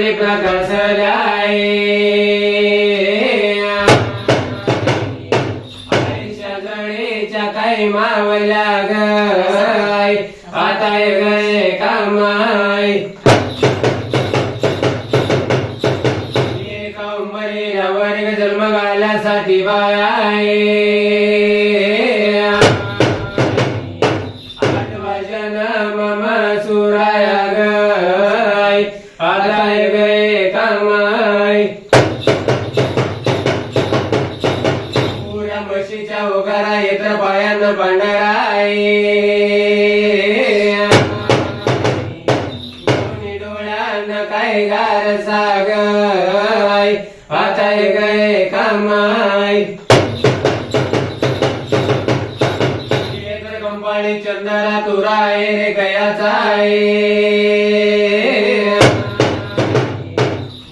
जलमल्या प्रकाश कमळी काही मावल्या गाय. आता गए कामा डोळ्यानं काय गार सागाय आता गय कामाय. कंपाणी चंदरा तुराय रे गयाचा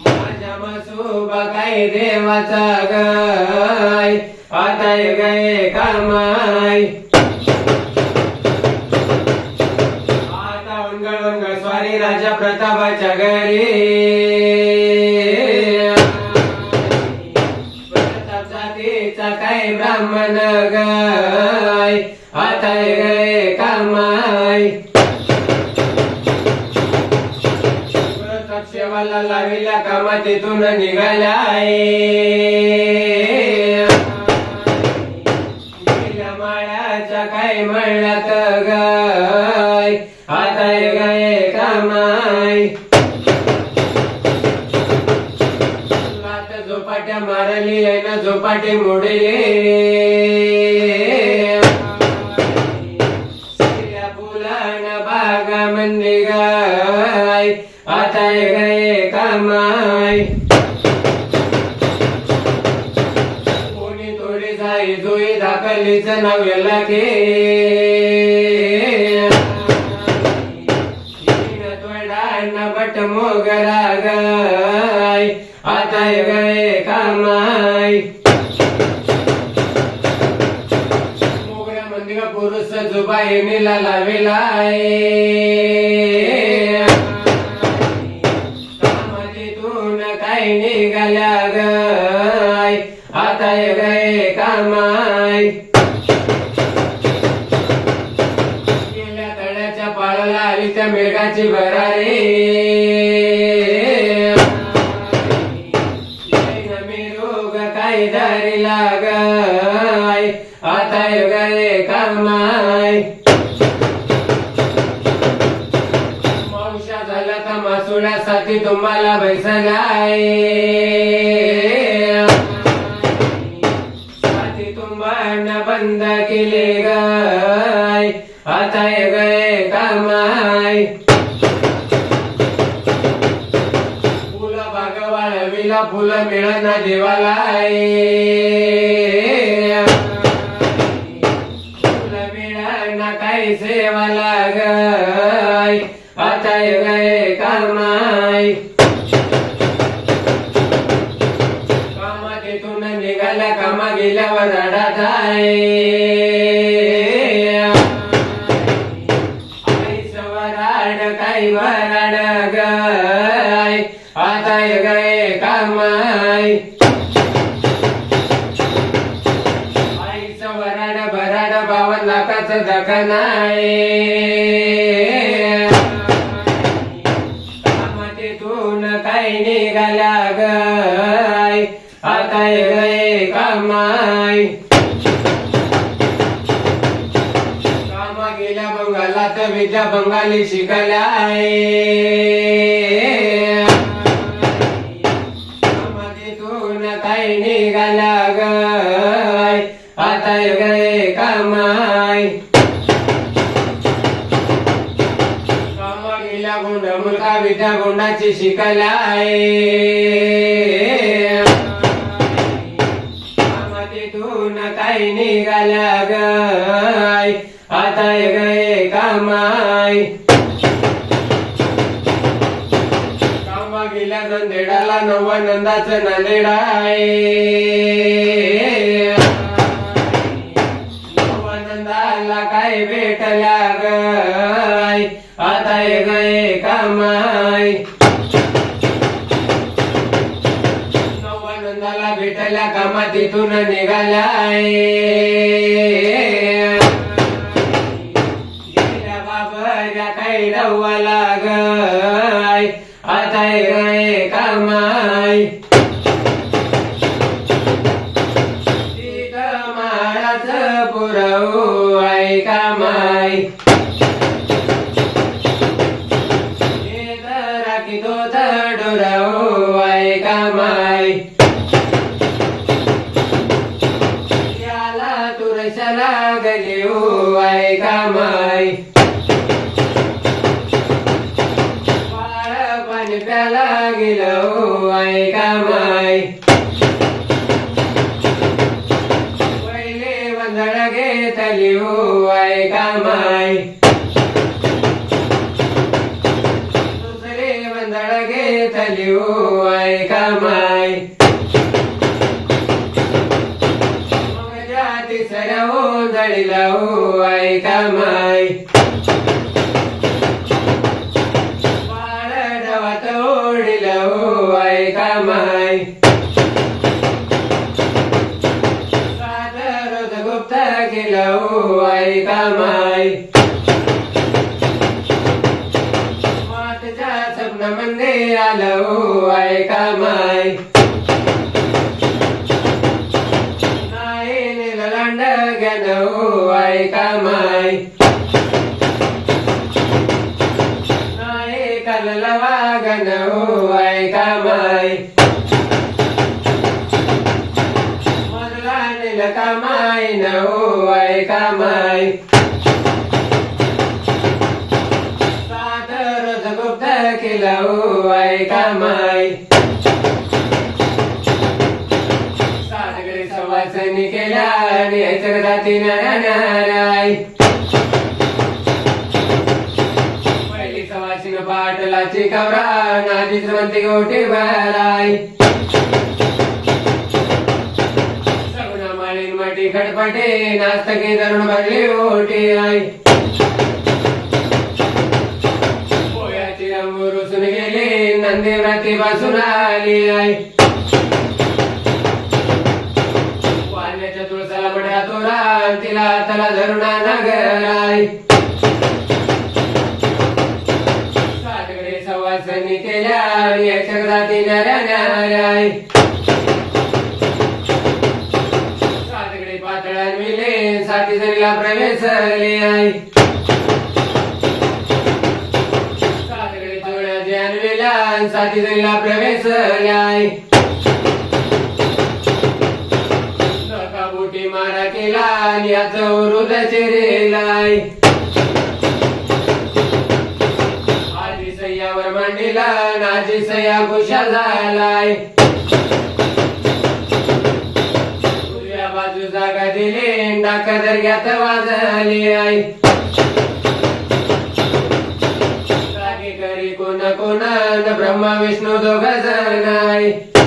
माझ्या मसुबा काय देवाचा गाय आता गय कामाय. गाय आता गए कामाय. लाविल्या निघालाय. माळ्याच्या काय म्हणल्यात गाय आता गए कामाय. मारली ना झोपाटे मोडले स्त्रिया फुलानं बागा मंदी गाय. आता गए कामाय. कोणी थोडी जाई जोई दाखलीच नाव याला के बट मोगरा गाय. मोगऱ्या मंदिर पुरुष जुबाई मिला लाविलाय काही निघाल्या गाय. आता कामाय. गेल्या तळ्याच्या पाळाला आली त्या मेघाची भरारी. मावशा तर मासुळ्यासाठी तुम्हाला बैसलाय साथी तुम्हाला बंद केले गाय आता ये गए कामाय. फुलं बाग वाळविला फुलं मिळना देवालाय फुलं मिळना काही सेवा लागाय आता गए कामाय. कामा तिथून कामा गेल्यावर सवराड काही वराड गाय. आता गए कामाय. आईचं वराड भराड बावन लाखाचं दखनाय कामातीतून बंगाली शिकल्याय कामातीतून काही निघाला गाय आता गए कामाय कामा गुंड मुलगा विद्या गुंडाची शिकलाय. कामातीतून काही निघाला गाय आता गए कामाय कामा गेल्या नंदेडाला नवा नंदाच नांदेडाय. नंदाला काय भेटल्या गाय आता गए कामाई. भेटल्या कामा तिथून निघालाय काही डव्वा लागाय. आता ये गए कामाई तिथं महाराज पुरवू आई कामाई राखी तो डोराऊ आई कामाई याला तुरशाला गलिऊ आई कामाई पहिले वंदळ घेतली आई कामाई. दुसरे वंदळ घेतली आई कामाई. मग ज्या तिसऱ्या ओंजळीला आई कामाई. बाळ आलं आई कामाई नाही निलंड गेलं आई कामाई नाही कलला वागन आई कामाई मधला निल कामाई नऊ आई कामाई केलं आई कामाई. सातकडे सवासनी केल्या आणि याच्या जाती नाराय पहिली सवासीन पाटलाची कवरा सगुणा माळीन खडपटे भरली ओटी आई. पोयाची अंगूर रुसून नंदी व्रती बसून आली आई. वाण्याच्या तुळसाला मड्या तोरा तिला तला धरुणा नगर आई. सातकडे सवासनी केल्या आणि याच्या जाती नऱ्या न्याराय सातकडे मिले साती जणीला प्रवेश आई. वेला साती प्रवेश न्याय नका बोटी मारा केला आणि याचं वृद चिरेलाय आधी सह्यावर मांडीला नाजी सह्या खुशा झालाय उजव्या बाजू जागा दिली डाका दर्ग्यात वाजली आई जागी करी कोण